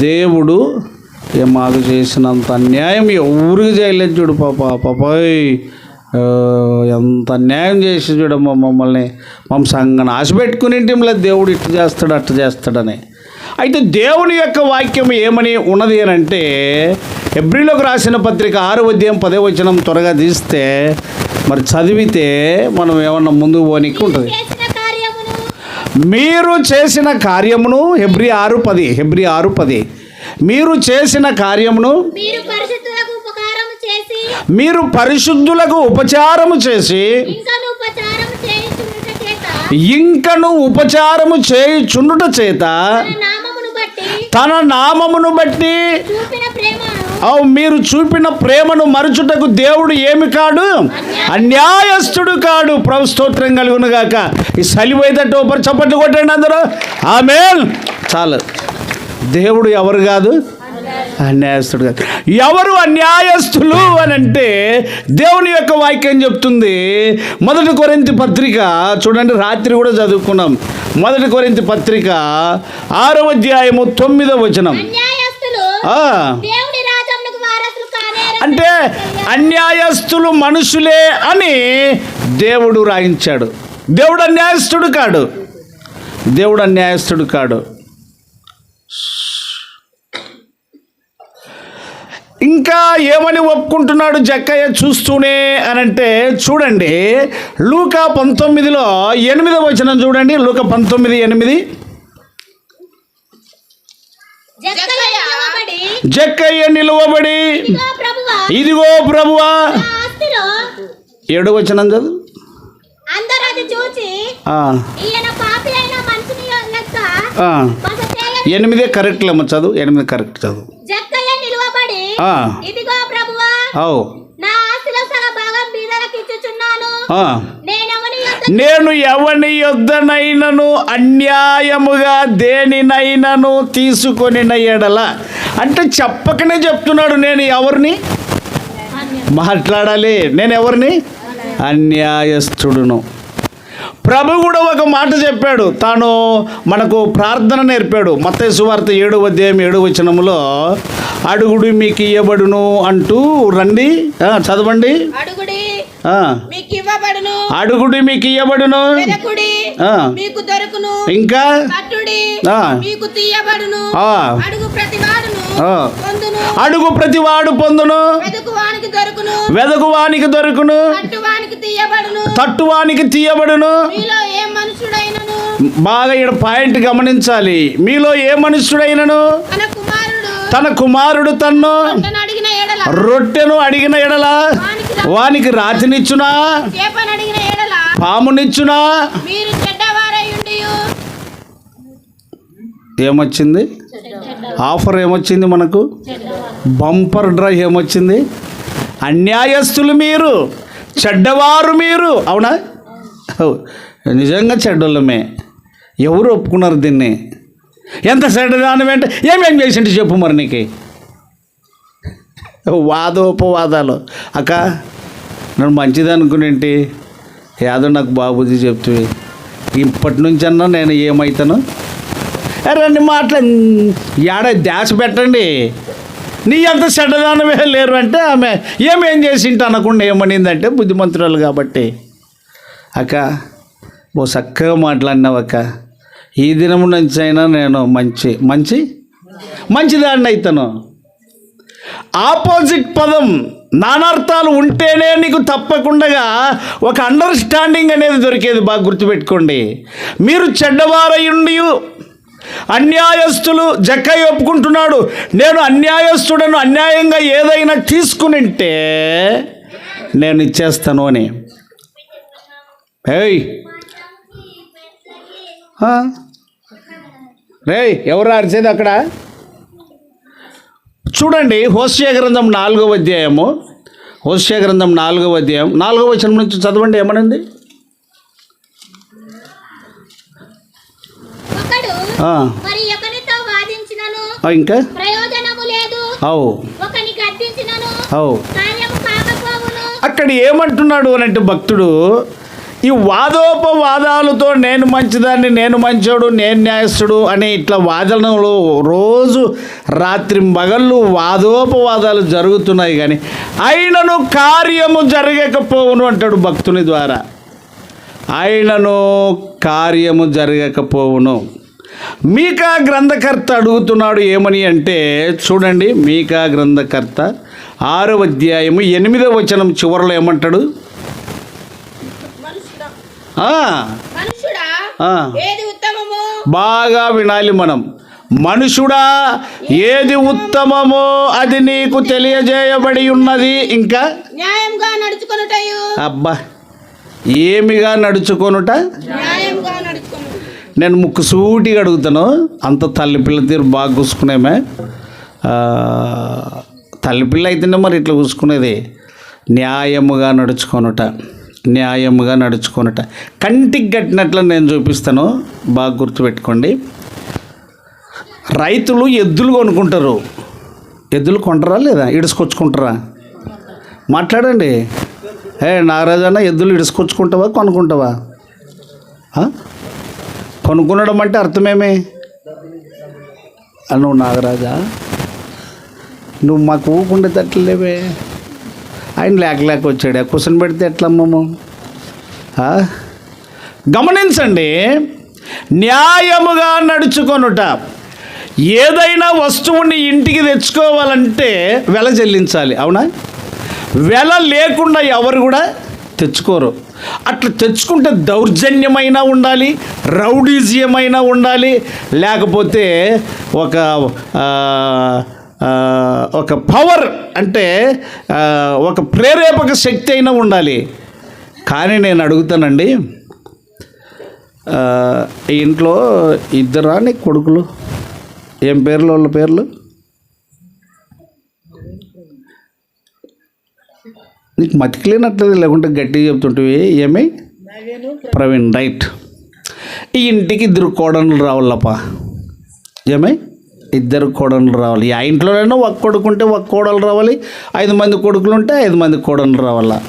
దేవుడు ఏ మాకు చేసినంత అన్యాయం ఎవరికి చేయలేదు చూడు పాప పాపాయ్ ఎంత అన్యాయం చేసి చూడమ్మ మమ్మల్ని మమ్మ సంగన ఆశ పెట్టుకుని దేవుడు ఇట్టు చేస్తాడు అట్టు చేస్తాడని. అయితే దేవుని యొక్క వాక్యం ఏమని ఉన్నది అని అంటే ఎబ్రిలోకి రాసిన పత్రిక ఆరు ఉదయం పదే వచనం త్వరగా తీస్తే మరి చదివితే మనం ఏమన్నా ముందుకు పోనీకి ఉంటుంది. మీరు చేసిన కార్యమును హెబ్రి ఆరు పది హెబ్రి ఆరు పది. మీరు చేసిన కార్యమును మీరు పరిశుద్ధులకు ఉపచారము చేసి ఇంకను ఉపచారము చేయుచుండుట చేత తన నామమును బట్టి అవు మీరు చూపిన ప్రేమను మరుచుటకు దేవుడు ఏమి కాడు? అన్యాయస్తుడు కాడు. ప్రభు స్తోత్రం కలుగును గాక. ఈ సలిపోయేటట్టు ఒకరు చప్పట్లు కొట్టండి అందరూ. ఆమె చాలు. దేవుడు ఎవరు కాదు? అన్యాయస్తుడు కాదు. ఎవరు అన్యాయస్తులు అని అంటే దేవుని యొక్క వాక్యం చెప్తుంది. మొదటి కొరింతి పత్రిక చూడండి రాత్రి కూడా చదువుకున్నాం. మొదటి కొరింతి పత్రిక ఆరవ అధ్యాయము తొమ్మిదవ వచనం అన్యాయస్తులు ఆ. దేవుని రాజ్యమునకు వారసులు కానేరని అంటే అన్యాయస్తులు మనుషులే అని దేవుడు రాయించాడు. దేవుడు అన్యాయస్తుడు కాడు. దేవుడు అన్యాయస్తుడు కాడు. ఇంకా ఏమని ఒప్పుకుంటున్నాడు జక్కయ్య చూస్తూనే అని అంటే చూడండి లూకా పంతొమ్మిదిలో ఎనిమిది వచనం చూడండి లూకా పంతొమ్మిది ఎనిమిది. జక్కయ్య జక్కయ్య నిలువబడి. ఇదిగో ప్రభువా. ఏడు వచనం చదువు. ఎనిమిదే కరెక్ట్ లేమో చదువు ఎనిమిది కరెక్ట్ చదువు. అవు. నేను ఎవని యొద్దనైనను అన్యాయముగా దేనినైనను తీసుకొని ఎడల అంటే చెప్పకనే చెప్తున్నాడు నేను ఎవరిని? మాట్లాడాలి. నేను ఎవరిని? అన్యాయస్తుడును ప్రభు కూడా ఒక మాట చెప్పాడు. తాను మనకు ప్రార్థన నేర్పాడు. మత్తయి వార్త ఏడు అధ్యాయం ఏడు వచనములో అడుగుడు మీకు ఇయ్యబడును అంటూ రండి. చదవండి. అడుగుడి మీకు ఇవ్వబడును. ఇంకా? అడుగు ప్రతివాడును ఆ. పొందును. ప్రతివాడు వెదకువానికి దొరుకును. తట్టువానికి తీయబడును. మనుషుడైనను? బాగా ఇక్కడ పాయింట్ గమనించాలి. మీలో ఏ మనుష్యుడైనను తన కుమారుడు. తన కుమారుడు తన్ను. రొట్టెను అడిగిన ఎడల. వానికి రాతినిచ్చునా? పామునిచ్చునా? ఏమొచ్చింది? ఆఫర్ ఏమొచ్చింది మనకు? బంపర్ డ్రైవ్ ఏమొచ్చింది? అన్యాయస్తులు మీరు చెడ్డవారు మీరు. అవునా? నిజంగా చెడ్డోళ్ళమే. ఎవరు ఒప్పుకున్నారు దీన్ని? ఎంత చెడ్డదానం వెంట ఏమేం చేసింటే చెప్పు మరి నీకు? వాదోపవాదాలు. అక్క నన్ను మంచిది అనుకునేంటి? యాదో నాకు బాబుజీ చెప్తే ఇప్పటి నుంచన్నా నేను ఏమవుతాను రెండు మాటలు ఏడ దాచ పెట్టండి? నీ అంత చెడ్డదానమే లేరు అంటే ఆమె ఏమేం చేసింట అనకుండా ఏమనిందంటే బుద్ధిమంతురాలు కాబట్టి. అక్క ఓ చక్కగా మాట్లాడినావు అక్క. ఈ దినం నుంచి అయినా నేను మంచి మంచి? మంచిదాన్ని అవుతాను ఆపోజిట్ పదం నానార్థాలు ఉంటేనే నీకు తప్పకుండా ఒక అండర్స్టాండింగ్ అనేది దొరికేది. బాగా గుర్తుపెట్టుకోండి. మీరు చెడ్డవారయుండి అన్యాయస్తులు జక్కయ్య ఒప్పుకుంటున్నాడు. నేను అన్యాయస్తుడను అన్యాయంగా ఏదైనా తీసుకునింటే నేను ఇచ్చేస్తాను అని. ఏయ్. ఆ? ఎవరు అరిచేది అక్కడ? చూడండి హోస్య గ్రంథం నాలుగవ అధ్యాయము. హోస్య గ్రంథం నాలుగవ అధ్యాయం. నాలుగవ వచనం నుంచి చదవండి ఏమనండి ఒకడు ఆ, మరి వాదించినను? ఇంకా? ప్రయోజనము లేదు. అవు. ఒకని గద్దించినను అవు. కార్యము కాకపోవును. అక్కడ ఏమంటున్నాడు అని అంటే భక్తుడు ఈ వాదోపవాదాలతో నేను మంచిదాన్ని నేను మంచోడు నేను న్యాయస్తుడు అనే ఇట్లా వాదనలు రోజు రాత్రి మగళ్ళు వాదోపవాదాలు జరుగుతున్నాయి కానీ అయినను కార్యము జరగకపోవును అంటాడు భక్తుని ద్వారా. ఆయనను కార్యము జరగకపోవును. మీకా గ్రంథకర్త అడుగుతున్నాడు ఏమని అంటే చూడండి మీకా గ్రంథకర్త ఆరో అధ్యాయము ఎనిమిదవ వచనం చివరిలో ఏమంటాడు? బాగా వినాలి మనం. మనుషుడా ఏది ఉత్తమమో? అది నీకు తెలియజేయబడి ఉన్నది ఇంకా? న్యాయంగా నడుచుకొనుటయు. అబ్బా ఏమిగా నడుచుకొనుట? నేను ముక్కు సూటిగా అడుగుతాను. అంత తల్లిపిల్ల తీరు బాగా కూసుకునేమే. తల్లిపిల్ల తల్లి అయితేనే మరి ఇట్లా కూసుకునేది. న్యాయముగా నడుచుకొనుట న్యాయముగా నడుచుకొనుట. కంటికి కట్టినట్లు నేను చూపిస్తాను. బాగా గుర్తుపెట్టుకోండి. రైతులు ఎద్దులు కొనుక్కుంటారు. ఎద్దులు కొంటారా లేదా? ఇడుసుకొచ్చుకుంటారా? మాట్లాడండి. ఏ నాగరాజన్న ఎద్దులు ఇడుసుకొచ్చుకుంటావా కొనుక్కుంటావా? కొనుక్కునడం అంటే అర్థమేమి? ఆ, నువ్వు నాగరాజా నువ్వు మాకు ఊకుండేటట్లేవే ఆయన లేక లేక వచ్చాడు. కూర్చొని పెడితే ఎట్లమ్మము గమనించండి న్యాయముగా నడుచుకొనుట ఏదైనా వస్తువుని ఇంటికి తెచ్చుకోవాలంటే వెల చెల్లించాలి. అవునా? వెల లేకుండా ఎవరు కూడా తెచ్చుకోరు. అట్లా తెచ్చుకుంటే దౌర్జన్యమైనా ఉండాలి రౌడీజియమైనా ఉండాలి లేకపోతే ఒక ఒక పవర్ అంటే ఒక ప్రేరేపక శక్తి అయినా ఉండాలి. కానీ నేను అడుగుతానండి ఇంట్లో ఇద్దరాని కొడుకులు ఏం పేర్లు వాళ్ళ పేర్లు? నీకు మతికిలేనట్లేదు లేకుంటే గట్టిగా చెప్తుంటివి ఏమి? ప్రవీణ్ రైట్. ఈ ఇంటికి ఇద్దరు కోడన్లు రావాలప్ప. ఏమై? ఇద్దరు కోడన్లు రావాలి. ఆ ఇంట్లోనైనా ఒక కొడుకు ఉంటే ఒక కోడలు రావాలి. ఐదు మంది కొడుకులు ఉంటే ఐదు మంది కోడన్లు రావాలా?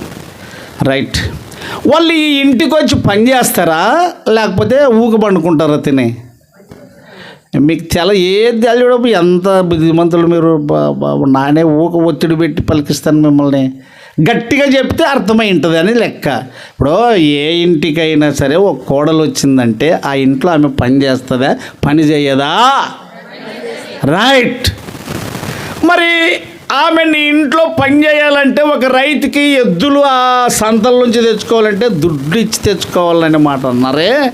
రైట్. వాళ్ళు ఈ ఇంటికి వచ్చి పని చేస్తారా? లేకపోతే ఊక పండుకుంటారా తిని? మీకు తెల ఏది తెలియడం ఎంత బుద్ధిమంతులు మీరు? నానే ఊక ఒత్తిడి పెట్టి పలికిస్తాను మిమ్మల్ని. గట్టిగా చెప్తే అర్థమై ఉంటుంది అని లెక్క. ఇప్పుడు ఏ ఇంటికైనా సరే ఒక కోడలు వచ్చిందంటే ఆ ఇంట్లో ఆమె పని చేస్తుందా? పని చేయదా? రైట్ మరి ఆమె నీ ఇంట్లో పని చేయాలంటే ఒక రైతుకి ఎద్దులు ఆ సంతల నుంచి తెచ్చుకోవాలంటే దుడ్డు ఇచ్చి తెచ్చుకోవాలనే మాట అన్నారే?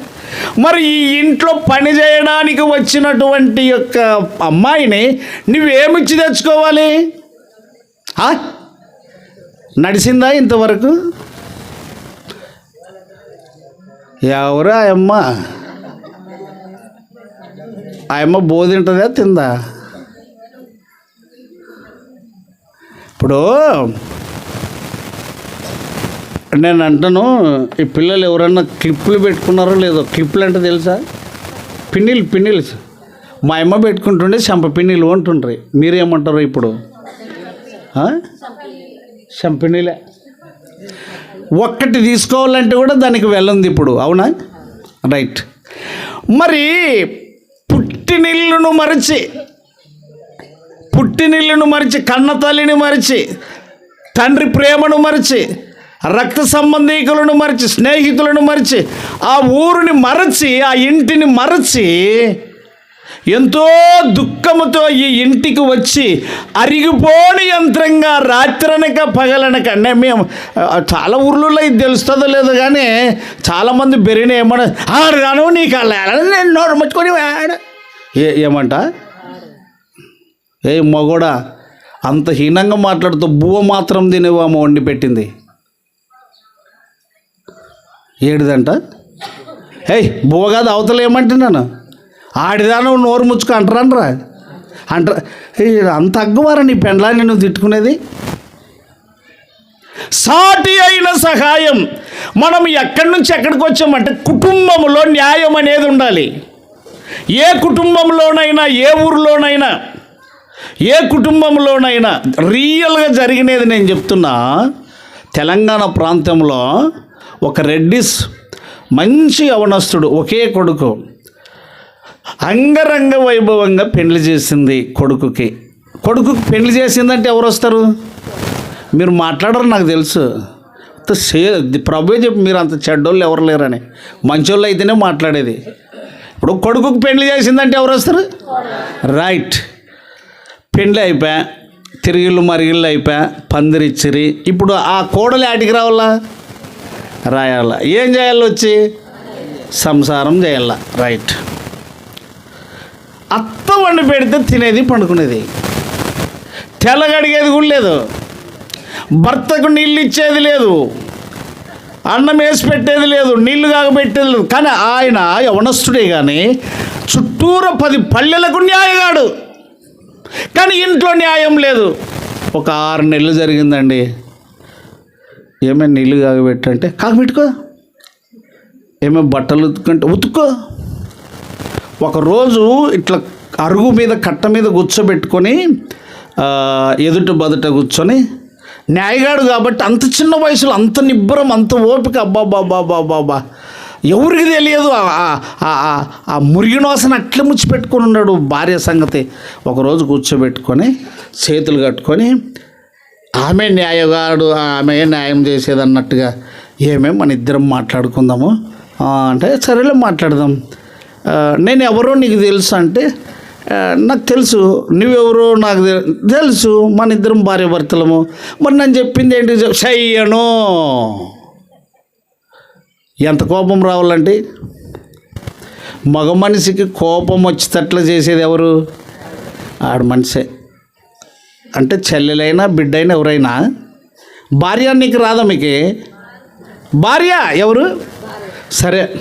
మరి ఈ ఇంట్లో పని చేయడానికి వచ్చినటువంటి యొక్క అమ్మాయిని నువ్వేమిచ్చి తెచ్చుకోవాలి? ఆ? నడిచిందా ఇంతవరకు? ఎవరు ఆయమ్మ? ఆయమ్మ ఆ బోధింటుందా తిందా? ఇప్పుడు నేను అంటాను ఈ పిల్లలు ఎవరన్నా క్లిప్లు పెట్టుకున్నారో లేదో క్లిప్లు అంటే తెలుసా? పిన్నిలు పిన్నిలు మా అమ్మ పెట్టుకుంటుండే చంప పిన్నిలు అంటుండ్రి. మీరేమంటారు ఇప్పుడు? చంపినీలే. ఒక్కటి తీసుకోవాలంటే కూడా దానికి వెళ్ళింది ఇప్పుడు అవునా? రైట్. మరి పుట్టినిల్లును మరచి పుట్టినిల్లును మరిచి కన్న తల్లిని మరిచి తండ్రి ప్రేమను మరిచి రక్త సంబంధీకులను మరిచి స్నేహితులను మరిచి ఆ ఊరిని మరచి ఆ ఇంటిని మరచి ఎంతో దుఃఖముతో ఈ ఇంటికి వచ్చి అరిగిపోని యంత్రంగా రాత్రనక పగలనక అంటే మేము చాలా ఊర్లలో ఇది తెలుస్తుందో లేదో కానీ చాలామంది బెరిన ఏమన్నా రాను నీకు అలా నేను నోరు ముచ్చుకొని ఏ ఏమంట? ఏ మగోడా అంత హీనంగా మాట్లాడుతూ బువ్వ మాత్రం తినేవామ వండి పెట్టింది. ఏడిదంట? ఏయ్ బువ్వ కాదు అవతల ఏమంటున్నాను? ఆడిదానం నోరు ముచ్చుకు అంటారనరా. అంటారు అంత అగ్గువారా నీ పెండ్లాన్ని నువ్వు తిట్టుకునేది? సాటి అయిన సహాయం మనం ఎక్కడి నుంచి ఎక్కడికి వచ్చామంటే కుటుంబంలో న్యాయం అనేది ఉండాలి. ఏ కుటుంబంలోనైనా ఏ ఊరిలోనైనా ఏ కుటుంబంలోనైనా రియల్గా జరిగినది నేను చెప్తున్నా. తెలంగాణ ప్రాంతంలో ఒక రెడ్డిస్ మంచి అవనస్తుడు ఒకే కొడుకు. అంగరంగ వైభవంగా పెళ్ళి చేసింది కొడుకుకి. కొడుకుకి పెళ్ళి చేసిందంటే ఎవరు వస్తారు? మీరు మాట్లాడరు నాకు తెలుసు. సే ప్రభు చెప్పి మీరు అంత చెడ్డోళ్ళు ఎవరు లేరని. మంచోళ్ళు అయితేనే మాట్లాడేది. ఇప్పుడు కొడుకుకి పెళ్ళి చేసిందంటే ఎవరు వస్తారు? రైట్. పెళ్ళి అయిపోయా తిరిగిళ్ళు మరిగిళ్ళు అయిపోయా పందిరిచ్చిరి ఇప్పుడు ఆ కోడలు ఆటికి రావాలా? రాయాల. ఏం చేయాలి వచ్చి? సంసారం చేయాల. రైట్. అత్త వండి పెడితే తినేది పండుకునేది. తెల్లగడిగేది కూడా లేదు. భర్తకు నీళ్ళు ఇచ్చేది లేదు. అన్నం వేసి పెట్టేది లేదు నీళ్ళు కాగబెట్టేది లేదు. కానీ ఆయన యవనస్తుడే కానీ చుట్టూర పది పల్లెలకు న్యాయగాడు కానీ ఇంట్లో న్యాయం లేదు. ఒక ఆరు నెలలు జరిగిందండి. ఏమైనా నీళ్ళు కాగబెట్టంటే కాగబెట్టుకో. ఏమైనా బట్టలు ఉతుకుంటే ఉతుక్కో. ఒకరోజు ఇట్లా అరుగు మీద కట్ట మీద కూర్చోబెట్టుకొని ఎదుట బదుట కూర్చొని న్యాయగాడు కాబట్టి అంత చిన్న వయసులో అంత నిబ్బరం అంత ఓపిక అబ్బా బాబా బాబా ఎవరికి తెలియదు ఆ- మురిగినోసన ఆ- ఆ- అట్లే ఉన్నాడు భార్య సంగతి. ఒకరోజు కూర్చోబెట్టుకొని చేతులు కట్టుకొని ఆమె న్యాయగాడు ఆమె న్యాయం చేసేది అన్నట్టుగా ఏమేమి మన ఇద్దరం మాట్లాడుకుందాము? అంటే సరేలే మాట్లాడదాం. నేను ఎవరో నీకు తెలుసు అంటే నాకు తెలుసు. నువ్వెవరో నాకు తెలుసు. మన ఇద్దరం భార్య భర్తలము. మరి నేను చెప్పింది ఏంటి? చెయ్యను. ఎంత కోపం రావాలంటే మగ మనిషికి కోపం వచ్చేటట్లు చేసేది ఎవరు? ఆడ మనిషే. అంటే చెల్లెలైనా బిడ్డైనా ఎవరైనా భార్య నీకు రాదా మీకు? భార్య ఎవరు? సరే.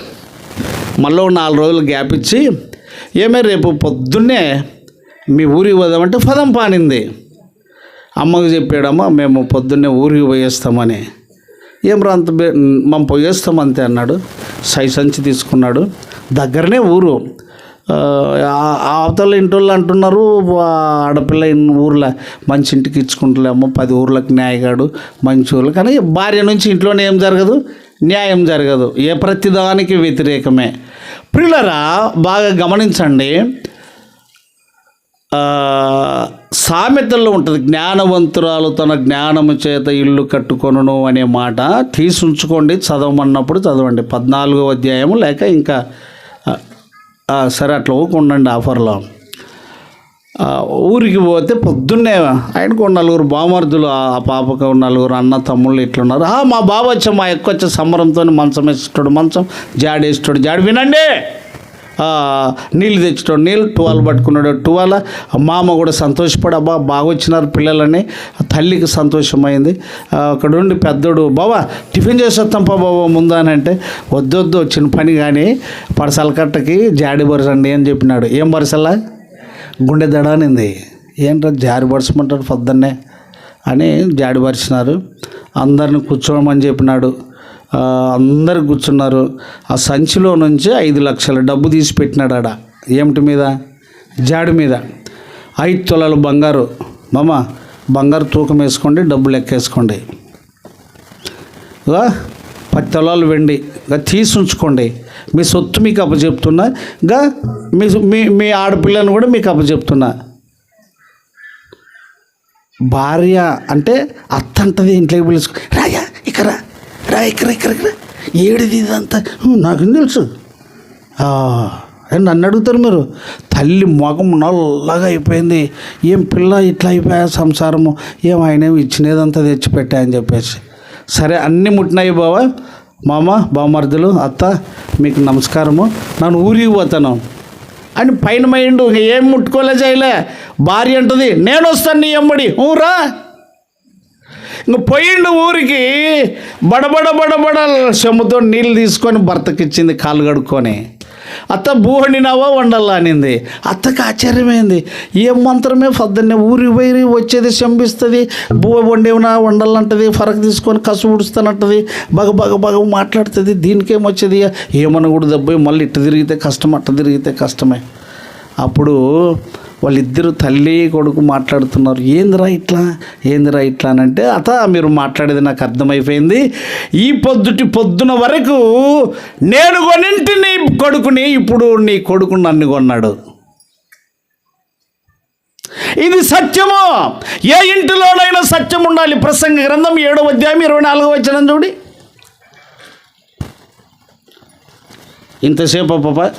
మళ్ళీ ఒక నాలుగు రోజులు గ్యాప్ ఇచ్చి ఏమే రేపు పొద్దున్నే మీ ఊరికి పోదామంటే పదం పానింది. అమ్మకు చెప్పాడమ్మా మేము పొద్దున్నే ఊరికి పోయేస్తామని. ఏం రా అంత మనం పోయేస్తాం అంతే అన్నాడు. సై సంచి తీసుకున్నాడు. దగ్గరనే ఊరు. అవతల ఇంటోళ్ళు అంటున్నారు ఆడపిల్ల ఊర్లో మంచి ఇంటికి ఇచ్చుకుంటలేమో పది ఊర్లకు న్యాయగాడు మంచి ఊర్లు. కానీ భార్య నుంచి ఇంట్లోనే ఏం జరగదు. న్యాయం జరగదు. ఏ ప్రతిదానికి వ్యతిరేకమే. ప్రిలరా బాగా గమనించండి. సామెతల్లో ఉంటుంది జ్ఞానవంతురాలు తన జ్ఞానము చేత ఇల్లు కట్టుకొను అనే మాట. తీసి ఉంచుకోండి చదవమన్నప్పుడు చదవండి. పద్నాలుగో అధ్యాయము లేక ఇంకా సరే అట్లా ఊకుండండి ఆఫర్లో. ఊరికి పోతే పొద్దున్నే ఆయనకు నలుగురు బామర్దులు ఆ పాపకు నలుగురు అన్న తమ్ముళ్ళు ఇట్లున్నారు. మా బాబు వచ్చా మా ఎక్కువ వచ్చే సంబరంతో మంచం వేసేటాడు మంచం జాడేస్తాడు జాడి వినండి. నీళ్ళు తెచ్చుకోండి నీళ్ళు టువాలు పట్టుకున్నాడు టువాల. మామ కూడా సంతోషపడి అబ్బా బాగా వచ్చినారు పిల్లలని. తల్లికి సంతోషమైంది. అక్కడ ఉండి పెద్దోడు బావా టిఫిన్ చేసేస్తాం పా బాబా ముందా అని అంటే వద్దొద్దు వచ్చిన పని కానీ పడసల కట్టకి జాడి బరసండి అని చెప్పినాడు. ఏం బరసలా? గుండె దడానింది. ఏంటో జారిపరచమంటారు పొద్దున్నే? అని జాడిపరిచినారు అందరిని కూర్చోమని చెప్పినాడు. అందరు కూర్చున్నారు. ఆ సంచిలో నుంచి ఐదు లక్షల డబ్బు తీసి పెట్టినాడు ఆడ ఏమిటి మీద? జాడి మీద. ఐదు తులాలు బంగారు. మామ బంగారు తూకం వేసుకోండి డబ్బు లెక్కేసుకోండి. పది తులాలు వెండి. తీసి ఉంచుకోండి మీ సొత్తు మీకు అప్పచెప్తున్నా ఇంకా మీ మీ మీ ఆడపిల్లని కూడా మీకు అప్పచెప్తున్నా. భార్య అంటే అత్త అంటది ఇంట్లోకి పిలుచుకో రాయా ఇక్కడ రా, ఇక్కడ ఇక్కడ ఇక్కడ. ఏడిది ఇదంతా? నాకు తెలుసు? నన్ను అడుగుతారు మీరు? తల్లి మొఖం నల్లగా అయిపోయింది. ఏం పిల్ల ఇట్లా అయిపోయా సంసారము? ఏం ఆయన ఇచ్చినేదంతా ఇచ్చినదంతా తెచ్చిపెట్టా అని చెప్పేసి. సరే అన్నీ ముట్టినాయి బావా. మామ బామర్దులు అత్త మీకు నమస్కారము. నన్ను ఊరికి పోతాను. అని పైన మైండ్ ఏం ముట్టుకోలే చేయలే భార్య అంటది నేను వస్తాను నీ అమ్మడి ఊరా? ఇంక పోయిండు ఊరికి బడబడ బడబడ చెమ్ముతో నీళ్ళు తీసుకొని భర్తకి ఇచ్చింది కాలు కడుక్కొని. అత్త బూ వండినావా వండాలా అనింది. అత్తకి ఆశ్చర్యమైంది. ఏం మంత్రమే పొద్దున్నే ఊరి పోయి వచ్చేది శంభిస్తుంది. బూ వండేవనా వండాలంటది ఫరక్ తీసుకొని కసు ఉడుస్తానంటది బగ బగ బగ మాట్లాడుతుంది. దీనికేం వచ్చేది? కూడా దెబ్బ మళ్ళీ ఇట్ట తిరిగితే కష్టం అట్ట తిరిగితే కష్టమే. అప్పుడు వాళ్ళిద్దరు తల్లి కొడుకు మాట్లాడుతున్నారు. ఏందిరా ఇట్లా? ఏందిరా ఇట్లా? అని అంటే అత మీరు మాట్లాడేది నాకు అర్థమైపోయింది. ఈ పొద్దుటి పొద్దున వరకు నేను కొనింటి నీ కొడుకుని ఇప్పుడు నీ కొడుకు నన్ను కొన్నాడు. ఇది సత్యము? ఏ ఇంటిలోనైనా సత్యం ఉండాలి. ప్రసంగ గ్రంథం ఏడవ అధ్యాయం ఇరవై నాలుగో వచ్చిన చూడి. ఇంతసేపు పాప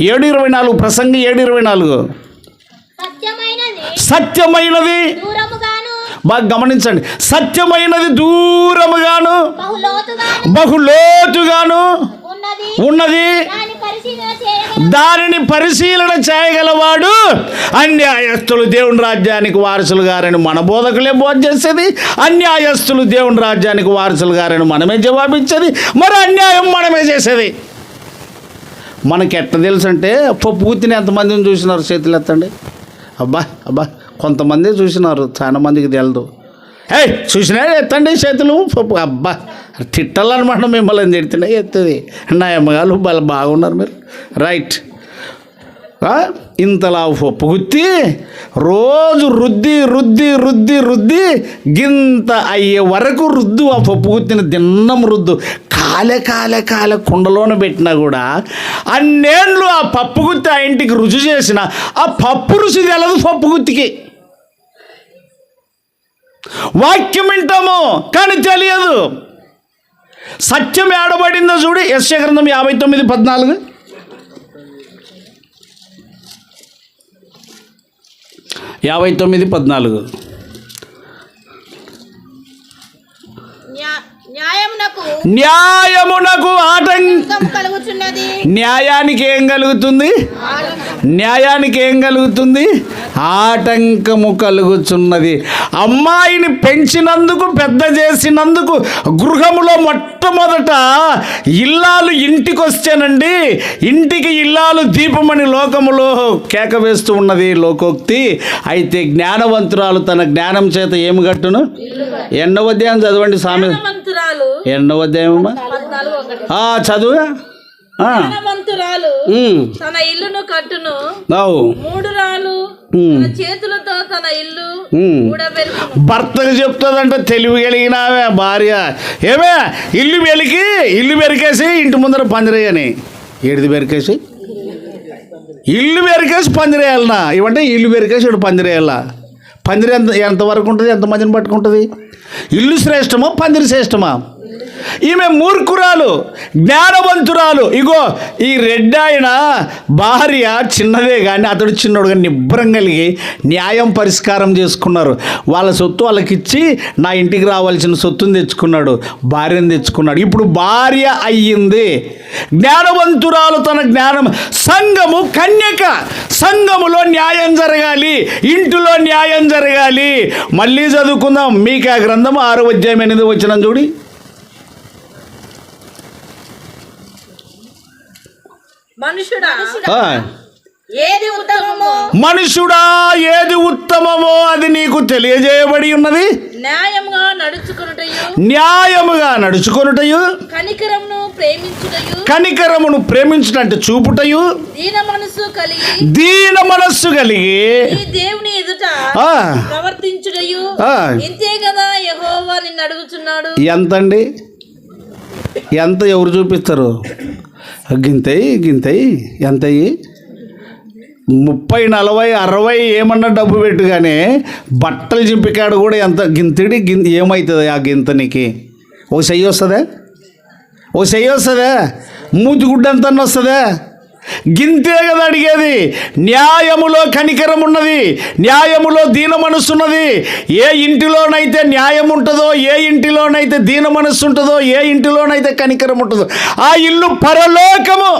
ఏడు ఇరవై నాలుగు ప్రసంగ ఏడు ఇరవై నాలుగు. సత్యమైనది. బాగా గమనించండి. సత్యమైనది దూరముగాను. బహులోతుగాను. ఉన్నది. దానిని పరిశీలన చేయగలవాడు. అన్యాయస్తులు దేవుని రాజ్యానికి వారసులు గారని మన బోధకులే బోధ చేసేది. అన్యాయస్తులు దేవుని రాజ్యానికి వారసులు గారని మనమే జవాబిచ్చేది. మరి అన్యాయం మనమే చేసేది. మనకి ఎట్ట తెలుసు అంటే పప్పు పూర్తిని ఎంతమందిని చూసినారు చేతులు ఎత్తండి? అబ్బా అబ్బా కొంతమంది చూసినారు చాలా మందికి తెలదు. ఏ చూసినా ఎత్తండి చేతులు? పప్పు అబ్బా తిట్టాలన్నమాట మిమ్మల్ని తిడితేనే ఎత్తది. నా అమ్మగారు బాగా బాగున్నారు మీరు. రైట్. ఇంతలా పప్పుగుత్తి రోజు రుద్ది రుద్ది రుద్ది రుద్ది గింత అయ్యే వరకు రుద్దు ఆ పప్పుగుత్తిని దిన్నం రుద్దు. కాలే కాలే కాలే కుండలోన పెట్టినా కూడా అన్నేళ్ళు ఆ పప్పుగుత్తి ఆ ఇంటికి రుచి చేసిన ఆ పప్పు రుచి తెలదు పప్పు గుత్తికి వాక్యం వింటాము కానీ తెలియదు. సత్యం ఏడబడిందో చూడు యశ్య గ్రంథం యాభై తొమ్మిది పద్నాలుగు. యాభై తొమ్మిది పద్నాలుగు. న్యా- న్యాయమునకు ఆటంకం న్యాయానికి ఏం కలుగుతుంది? న్యాయానికి ఏం కలుగుతుంది? ఆటంకము కలుగుచున్నది. అమ్మాయిని పెంచినందుకు పెద్ద చేసినందుకు గృహములో మొట్టమొదట ఇల్లాలు ఇంటికి వస్తేనండి ఇంటికి ఇల్లాలు దీపమని లోకములో కేక వేస్తూ ఉన్నది లోకోక్తి. అయితే జ్ఞానవంతురాలు తన జ్ఞానం చేత ఏమి కట్టును? అధ్యాయం చదవండి ధనవంతురాలు ఎన్నవ అధ్యాయమమ్మా చదువు. తన ఇల్లును కట్టును. మూడు. తన చేతులతో తన ఇల్లు భర్తకు చెప్తుందంటే తెలివి కలిగినావే భార్య. ఏమే ఇల్లు వెలికి ఇల్లు పెరికేసి ఇంటి ముందర పందిరేయని. ఏడిది పెరికేసి ఇల్లు పెరికేసి పందిరేయాలనా? ఇవంటే ఇల్లు పెరికేసి ఇటు పందిరేయాలా? పందిరి ఎంత ఎంతవరకు ఉంటుంది? ఎంతమందిని పట్టుకుంటుంది? ఇల్లు శ్రేష్టమా? పందిరి శ్రేష్టమా? ఈమె మూర్ఖురాలు జ్ఞానవంతురాలు. ఇగో ఈ రెడ్డాయన భార్య చిన్నదే కానీ అతడు చిన్నోడుగా నిబ్బరం కలిగి న్యాయం పరిష్కారం చేసుకున్నారు. వాళ్ళ సొత్తు వాళ్ళకిచ్చి నా ఇంటికి రావాల్సిన సొత్తుని తెచ్చుకున్నాడు భార్యను తెచ్చుకున్నాడు. ఇప్పుడు భార్య అయ్యింది. జ్ఞానవంతురాలు తన జ్ఞానం. సంఘము కన్యక. సంఘములో న్యాయం జరగాలి. ఇంటిలో న్యాయం జరగాలి. మళ్ళీ చదువుకుందాం. మీకు ఆ గ్రంథం ఆరో అధ్యాయం ఎనిమిది వచ్చిన చూడి. మనుషుడా. ఏది ఉత్తమమో? మనుషుడా ఏది ఉత్తమమో అది నీకు తెలియజేయబడి ఉన్నది. న్యాయముగా నడుచుకునుటయు. న్యాయముగా నడుచుకొనుటయు. కనికరమును ప్రేమించుటయు. కనికరమును ప్రేమించుటంటే చూపుటయు. దీన మనసు కలిగి. దీన మనస్సు కలిగి. ఈ దేవుని ఎదుట ఆ, ప్రవర్తించుటయు. ఆ. ఇంతే కదా యెహోవా నిన్ను అడుగుచున్నాడు. ఎంతండి? ఎంత ఎవరు చూపిస్తారు? గింతయి గింతయి ఎంతయి? ముప్పై నలభై అరవై ఏమన్నా డబ్బు పెట్టుగానే బట్టలు చింపికాడు కూడా ఎంత గింతడి గిం ఏమవుతుంది ఆ గింత నీకు? ఓ చెయ్యి వస్తుందా? ఓ చెయ్యి వస్తుందా? మూతి గుడ్డంత వస్తుందా? గింతే కదా అడిగేది. న్యాయములో కనికరం ఉన్నది న్యాయములో దీన మనస్సు ఉన్నది ఏ ఇంటిలోనైతే న్యాయం ఉంటుందో ఏ ఇంటిలోనైతే దీన మనస్సు ఉంటుందో ఏ ఇంటిలోనైతే కనికరం ఉంటుందో ఆ ఇల్లు పరలోకము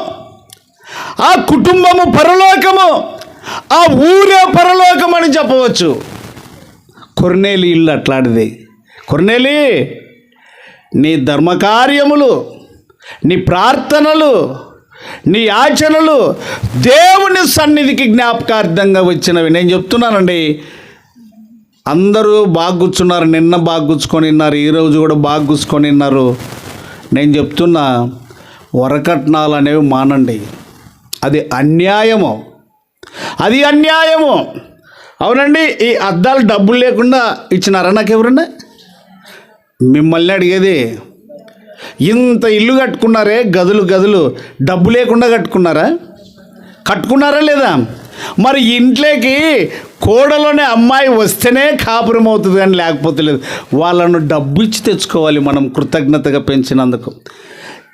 ఆ కుటుంబము పరలోకము ఆ ఊరే పరలోకం అని చెప్పవచ్చు. కొర్నేలి ఇల్లు అట్లాంటిది. కొర్నేలి నీ ధర్మకార్యములు నీ ప్రార్థనలు నీ ఆచరణలు దేవుని సన్నిధికి జ్ఞాపకార్థంగా వచ్చినవి. నేను చెప్తున్నానండి అందరూ బాగుచ్చున్నారు నిన్న బాగుచ్చుకొని ఉన్నారు ఈరోజు కూడా బాగుచ్చుకొని ఉన్నారు. నేను చెప్తున్నా వరకట్నాలు అనేవి మానండి. అది అన్యాయము. అది అన్యాయము. అవునండి ఈ అద్దాలు డబ్బులు లేకుండా ఇచ్చినారా నాకు ఎవరన్నా మిమ్మల్ని అడిగేది ఇంత ఇల్లు కట్టుకున్నారే? గదులు గదులు. డబ్బు లేకుండా కట్టుకున్నారా? కట్టుకున్నారా లేదా? మరి ఇంట్లోకి కోడలోనే అమ్మాయి వస్తేనే కాపురం అవుతుంది కానీ లేకపోతే లేదు. వాళ్ళను డబ్బు ఇచ్చి తెచ్చుకోవాలి మనం కృతజ్ఞతగా పెంచినందుకు.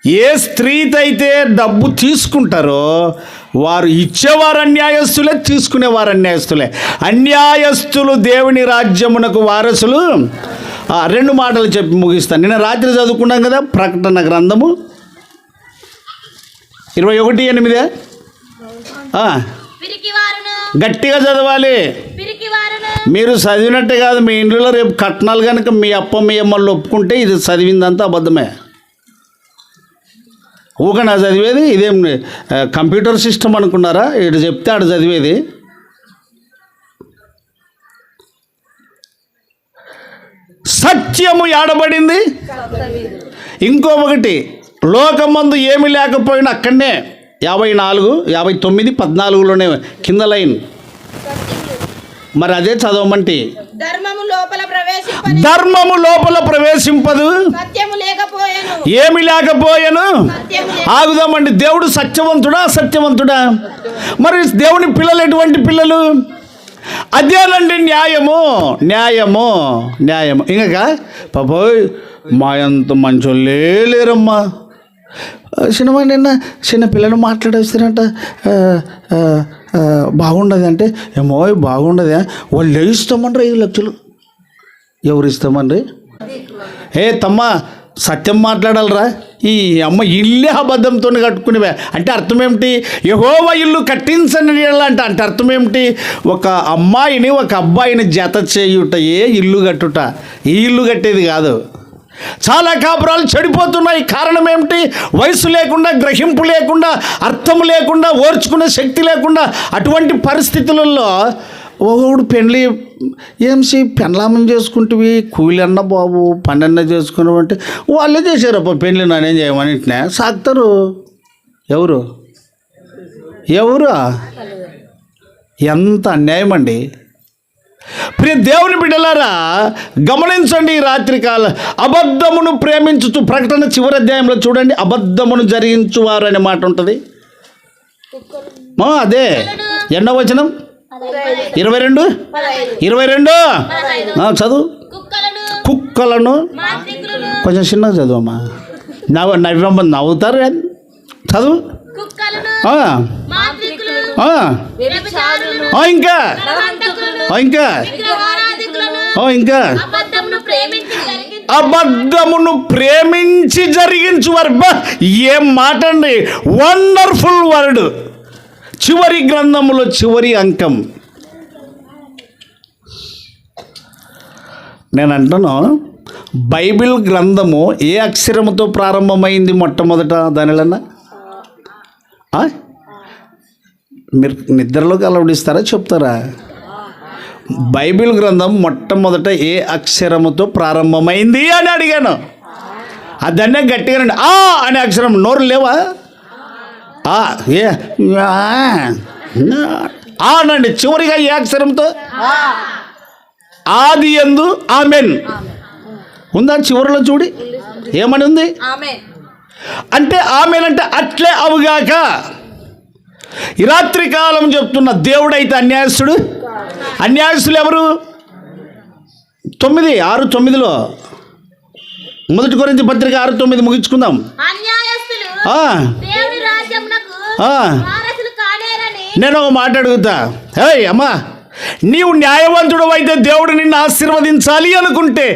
ఏ స్త్రీతో అయితే డబ్బు తీసుకుంటారో వారు ఇచ్చేవారు అన్యాయస్తులే తీసుకునేవారు అన్యాయస్తులే. అన్యాయస్తులు దేవుని రాజ్యమునకు వారసులు. రెండు మాటలు చెప్పి ముగిస్తాను నిన్న రాత్రి చదువుకున్నాం కదా ప్రకటన గ్రంథము. ఇరవై ఒకటి ఎనిమిదే? గట్టిగా చదవాలి. మీరు చదివినట్టే కాదు మీ ఇంట్లో రేపు కట్నాలు కనుక మీ అప్ప మీ అమ్మలు ఒప్పుకుంటే ఇది చదివిందంతా అబద్ధమే. ఊక నా చదివేది ఇదేం కంప్యూటర్ సిస్టమ్ అనుకున్నారా? ఇటు చెప్తే ఆడు చదివేది. సత్యము యాడబడింది ఇంకో ఒకటి లోకమందు ఏమి లేకపోయినా అక్కడనే యాభై నాలుగు యాభై తొమ్మిది పద్నాలుగులోనే కింద లైన్. మరి అదే చదవమంటే. ధర్మము లోపల ప్రవేశింపని. ధర్మము లోపల ప్రవేశింపదు. ఏమి లేకపోయాను. ఆగుదామండి దేవుడు సత్యవంతుడా సత్యవంతుడా మరి దేవుని పిల్లలు ఎటువంటి పిల్లలు? అదేనండి న్యాయము. న్యాయము. న్యాయము. ఇంకా పాపోయ్ మా ఎంత మంచోళ్ళే లేరమ్మా. సినిమా నిన్న చిన్న పిల్లని మాట్లాడేస్తారంట. బాగుండదు అంటే ఏమో బాగుండదే. వాళ్ళు ఇస్తామంటారు ఐదు లక్షలు? ఎవరు ఇస్తామండి ఏ తమ్మ సత్యం మాట్లాడాలరా. ఈ అమ్మ ఇల్లే అబద్ధంతో కట్టుకునేవే. అంటే అర్థం ఏమిటి యహోవ ఇల్లు కట్టించని అంటే అంటే అర్థం ఏమిటి ఒక అమ్మాయిని ఒక అబ్బాయిని జత చేయుటయే ఇల్లు కట్టుట. ఈ ఇల్లు కట్టేది కాదు. చాలా కాపురాలు చెడిపోతున్నాయి. కారణం ఏమిటి? వయసు లేకుండా గ్రహింపు లేకుండా అర్థం లేకుండా ఓర్చుకునే శక్తి లేకుండా అటువంటి పరిస్థితులలో ఒకడు పెళ్ళి ఏంసి పెళ్ళామం చేసుకుంటువి కూలి అన్న బాబు పని అన్న చేసుకున్నావు అంటే వాళ్ళే చేశారప్ప పెళ్ళి నేనేం చేయమని ఇట్నే. సాగుతారు ఎవరు? ఎవరు? ఎంత అన్యాయం అండి. ప్రియ దేవుని బిడ్డలారా గమనించండి ఈ రాత్రికాల అబద్ధమును ప్రేమించుచు ప్రకటన చివరి అధ్యాయంలో చూడండి. అబద్ధమును జరిగించువారు అనే మాట ఉంటుంది. అదే. ఎన్నో వచనం? ఇరవై రెండు? ఇరవై రెండు? చదువు? కుక్కలను. కొంచెం చిన్నగా చదువమ్మా. నవ్వ నవ్వమ్మ నవ్వుతారు? చదువు? ఇంకా. ఇంకా. ఇంకా. అబద్ధమును ప్రేమించి జరిగి అబద్ధమును ప్రేమించి జరిగించు వర్బ. ఏం మాట అండి వండర్ఫుల్ వర్డ్ చివరి గ్రంథములో చివరి అంకం. నేను అంటాను బైబిల్ గ్రంథము ఏ అక్షరముతో ప్రారంభమైంది మొట్టమొదట దానిలన్నా? మీరు నిద్రలోకి అలవడిస్తారా చెప్తారా? బైబిల్ గ్రంథం మొట్టమొదట ఏ అక్షరముతో ప్రారంభమైంది అని అడిగాను. అదన్నే గట్టిగా ఆ అనే అక్షరం నోరు లేవా? ఏ? ఆ, ఆ అనండి చివరిగా ఏ అక్షరంతో? ఆది ఎందు ఆమెన్. ఉందా చివరిలో చూడి? ఏమని ఉంది? అంటే ఆమెన్ అంటే అట్లే అవుగాక. ఈ రాత్రి కాలం చెప్తున్న దేవుడైతే అన్యాయస్తుడు? అన్యాయస్తులు ఎవరు? తొమ్మిది ఆరు తొమ్మిదిలో. మొదటి గురించి పత్రిక ఆరు తొమ్మిది ముగించుకుందాం. నేను ఒక మాట అడుగుతా. ఏయ్ అమ్మా నీవు న్యాయవంతుడు అయితే దేవుడు నిన్ను ఆశీర్వదించాలి అనుకుంటే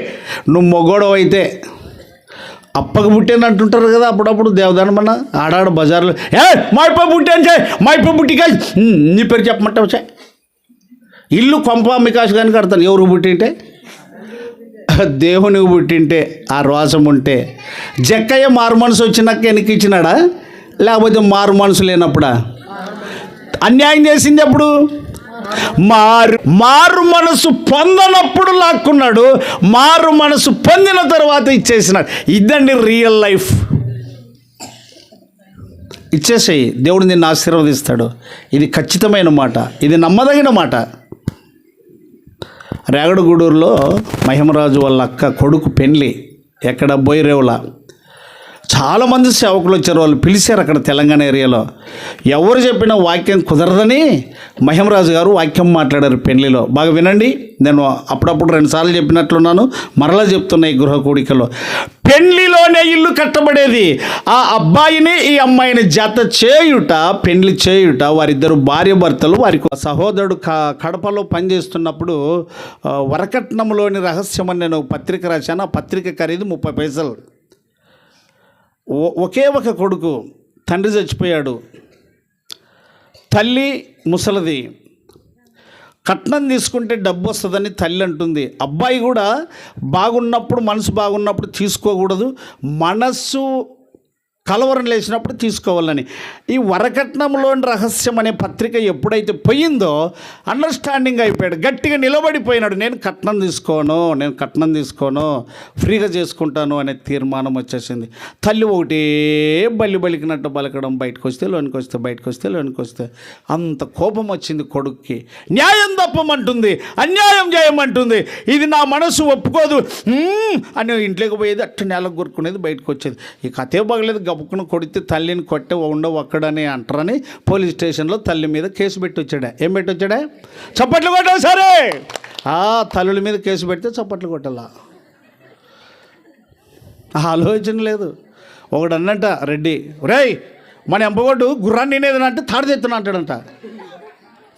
నువ్వు మొగోడవు అయితే అప్పకు పుట్టాను అంటుంటారు కదా అప్పుడప్పుడు దేవదానమన్న ఆడాడు బజార్లో. ఏ మా ఇప్ప పుట్టాను ఇప్ప పుట్టికా నీ పేరు చెప్పమంటావు చే ఇల్లు కొంప మికాసు కానీ కడతాను ఎవరు పుట్టింటే? దేవునికి పుట్టింటే ఆ రోసం ఉంటే జక్కయ్య మారు మనసు వచ్చినాక వెనక్కి ఇచ్చినాడా? లేకపోతే మారు మనసు లేనప్పుడా? అన్యాయం చేసింది ఎప్పుడు? మారు మారు మనసు పొందనప్పుడు లాక్కున్నాడు మారు మనసు పొందిన తర్వాత ఇచ్చేసినాడు. ఇదండి రియల్ లైఫ్ ఇచ్చేసేయి దేవుడు నిన్ను ఆశీర్వదిస్తాడు. ఇది ఖచ్చితమైన మాట ఇది నమ్మదగిన మాట. రేగడగూడూరులో మహిమరాజు వాళ్ళ అక్క కొడుకు పెళ్ళి ఎక్కడ బోయిరేవుల చాలామంది సేవకులు వచ్చారు వాళ్ళు పిలిచారు అక్కడ తెలంగాణ ఏరియాలో. ఎవరు చెప్పిన వాక్యం కుదరదని మహిమరాజు గారు వాక్యం మాట్లాడారు పెళ్ళిలో. బాగా వినండి నేను అప్పుడప్పుడు రెండుసార్లు చెప్పినట్లున్నాను మరలా చెప్తున్నా ఈ గృహ కూడికలో. పెళ్ళిలోనే ఇల్లు కట్టబడేది ఆ అబ్బాయిని ఈ అమ్మాయిని జత చేయుట పెళ్ళి చేయుట వారిద్దరు భార్య భర్తలు వారి సహోదరుడు కడపలో పనిచేస్తున్నప్పుడు వరకట్నంలోని రహస్యం అని నేను పత్రిక రాశాను ఆ పత్రిక ఖరీదు ముప్పై పైసలు. ఒకే ఒక కొడుకు తండ్రి చచ్చిపోయాడు. తల్లి ముసలిది. కట్నం తీసుకుంటే డబ్బు వస్తుందని తల్లి అంటుంది. అబ్బాయి కూడా బాగున్నప్పుడు మనసు బాగున్నప్పుడు తీసుకోకూడదు. మనస్సు కలవరం లేచినప్పుడు తీసుకోవాలని. ఈ వరకట్నంలోని రహస్యం అనే పత్రిక ఎప్పుడైతే పోయిందో అండర్స్టాండింగ్ అయిపోయాడు. గట్టిగా నిలబడిపోయినాడు. నేను కట్నం తీసుకోను నేను కట్నం తీసుకోను ఫ్రీగా చేసుకుంటాను అనే తీర్మానం వచ్చేసింది. తల్లి ఒకటే బలి బలికినట్టు బలకడం బయటకు వస్తే లోనికి వస్తే బయటకు వస్తే లోనికి వస్తే. అంత కోపం వచ్చింది కొడుక్కి. న్యాయం తప్పమంటుంది అన్యాయం చేయమంటుంది. ఇది నా మనసు ఒప్పుకోదు. అని ఇంట్లోకి పోయేది అట్టు నేలకు కొరుకునేది బయటకు వచ్చేది. ఈ కథే బాగలేదు గబుక్కును కొడితే తల్లిని కొట్టే ఉండవు అక్కడని అంటారని పోలీస్ స్టేషన్లో తల్లి మీద కేసు పెట్టి వచ్చాడా. ఏం పెట్టి వచ్చాడా? చప్పట్లు కొట్టాలి సరే! ఆ తల్లుల మీద కేసు పెడితే చప్పట్లు కొట్టాలా? ఆలోచన లేదు. ఒకడు అన్నట్ట రెడ్డి రేయ్ మన ఎంపగొడ్డు గుర్రాన్ని తినేదని అంటే తాడు తెస్తున్నా అంటాడంట.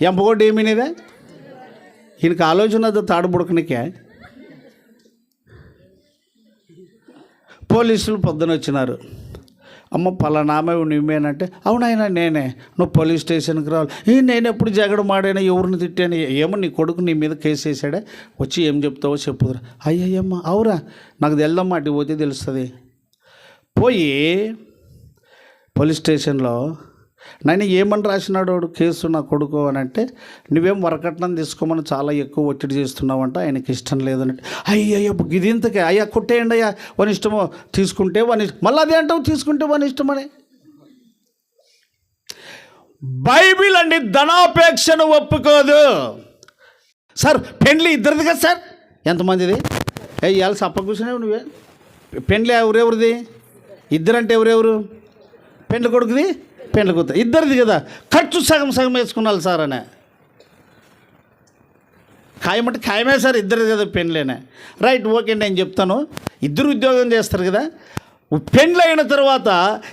ఎంపగొడ్డు ఏమి వినేదే ఈయనకి ఆలోచన అది తాడు బుడకనికే. పోలీసులు పొద్దున వచ్చినారు. అమ్మ పలానామే నువ్వేనంటే అవునైనా నేనే. నువ్వు పోలీస్ స్టేషన్కి రావాలి. "ఏ, నేను ఎప్పుడు జగడమాడాను ఎవరిని తిట్టాను ఏమో నీ కొడుకు నీ మీద కేసు వేసాడే వచ్చి ఏం చెప్తావో చెప్పుదురా. అయ్యయ్యమ్మ అవురా నాకు తెల్దమ్మా అటు పోతే తెలుస్తుంది. పోయి పోలీస్ స్టేషన్లో నాయన ఏమని రాసినాడు వాడు? కేసు నా కొడుకు అని అంటే నువ్వేం వరకట్నం తీసుకోమని చాలా ఎక్కువ ఒత్తిడి చేస్తున్నావంట ఆయనకి ఇష్టం లేదన్నట్టు అయ్యయ్యో ఇది అయ్యా కొట్టేయండి అయ్యా వని ఇష్టమో తీసుకుంటే వని ఇష్టం. మళ్ళీ అదే అంటావు తీసుకుంటే వని ఇష్టమని. బైబిల్ అండి ధనాపేక్షను ఒప్పుకోదు. సార్ పెండ్లి ఇద్దరిది కదా సార్? ఎంతమందిది? ఏ ఇవాళ సప్ప కూర్చునేవు నువ్వే? పెండ్లి ఎవరెవరిది? ఇద్దరంటే ఎవరెవరు? పెండ్లి కొడుకుది? పెండ్ల కూతురు. ఇద్దరిది కదా. ఖర్చు సగం సగం వేసుకున్నారు సార్ అనే. ఖాయమంటే ఖాయమే సార్ ఇద్దరు కదా పెండ్లేనే రైట్ ఓకే నేను చెప్తాను. ఇద్దరు ఉద్యోగం చేస్తారు కదా. పెళ్ళి అయిన తర్వాత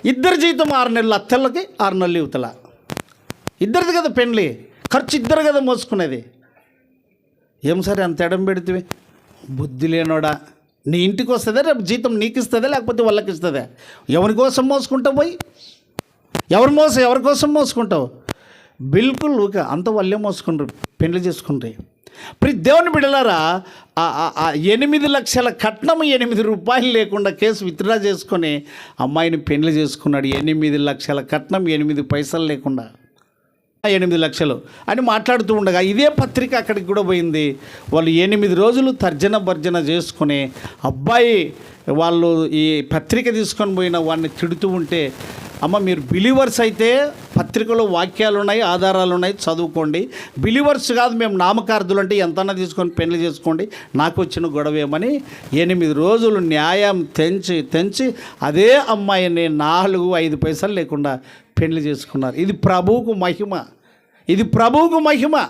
ఇద్దరి జీతం ఆరు నెలలు అత్తెళ్ళకి ఆరు నెలలు యువతల ఇద్దరిది కదా పెండ్లి. ఖర్చు ఇద్దరు కదా మోసుకునేది. ఏం సరే అంత ఎడం పెడితే? బుద్ధి లేనోడా? నీ ఇంటికి వస్తుందా? రేపు జీతం నీకు ఇస్తుందా లేకపోతే వాళ్ళకి ఇస్తుందా ఎవరి కోసం మోసుకుంటావు పోయి? ఎవరు మోస ఎవరి కోసం మోసుకుంటావు? బిల్కుల్ ఊక అంత వాళ్ళే మోసుకుంటారు పెళ్ళి చేసుకుంటారు ప్రతి దేవుని బిడలారా ఆ- ఎనిమిది లక్షల కట్నం ఎనిమిది రూపాయలు లేకుండా కేసు విత్డ్రా చేసుకొని అమ్మాయిని పెళ్ళి చేసుకున్నాడు. ఎనిమిది లక్షల కట్నం ఎనిమిది పైసలు లేకుండా. ఎనిమిది లక్షలు అని మాట్లాడుతూ ఉండగా ఇదే పత్రిక అక్కడికి కూడా పోయింది. వాళ్ళు ఎనిమిది రోజులు తర్జన భర్జన చేసుకుని అబ్బాయి వాళ్ళు ఈ పత్రిక తీసుకొని పోయిన వాడిని తిడుతూ ఉంటే అమ్మ మీరు బిలీవర్స్ అయితే పత్రికలో వాక్యాలు ఉన్నాయి ఆధారాలు ఉన్నాయి చదువుకోండి. బిలీవర్స్ కాదు మేము నామకార్థులు అంటే ఎంతన్నా తీసుకొని పెళ్ళి చేసుకోండి. నాకు వచ్చిన గొడవేమని ఎనిమిది రోజులు న్యాయం తెంచి తెంచి అదే అమ్మాయిని నాలుగు ఐదు పైసలు లేకుండా పెళ్ళి చేసుకున్నారు. ఇది ప్రభువుకు మహిమ. ఇది ప్రభువుకు మహిమ.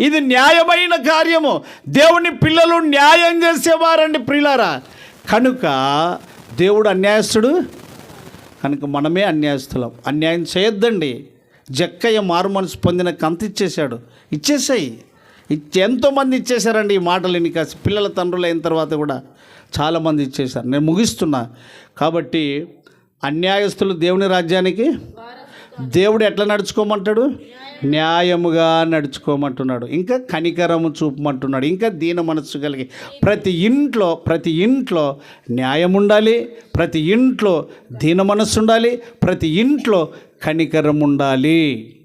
ఇది న్యాయమైన కార్యము. దేవుని పిల్లలు న్యాయం చేసేవారండి ప్రియులారా. కనుక దేవుడు అన్యాయస్తుడు. కనుక మనమే అన్యాయస్తులం. అన్యాయం చేయొద్దండి. జక్కయ్య మారు మనసు పొందిన కంత ఇచ్చేశాడు. ఇచ్చేసాయి ఇచ్చే ఎంతోమంది ఇచ్చేశారండి ఈ మాటలు ఇక పిల్లల తండ్రులు అయిన తర్వాత కూడా చాలామంది ఇచ్చేశారు. నేను ముగిస్తున్నా. కాబట్టి అన్యాయస్తులు దేవుని రాజ్యానికి దేవుడు ఎట్లా నడుచుకోమంటాడు? న్యాయముగా నడుచుకోమంటున్నాడు. ఇంకా కనికరము చూపమంటున్నాడు. ఇంకా దీన మనస్సు కలిగి ప్రతి ఇంట్లో ప్రతి ఇంట్లో న్యాయం ఉండాలి ప్రతి ఇంట్లో దీన మనస్సు ఉండాలి ప్రతి ఇంట్లో కనికరం ఉండాలి.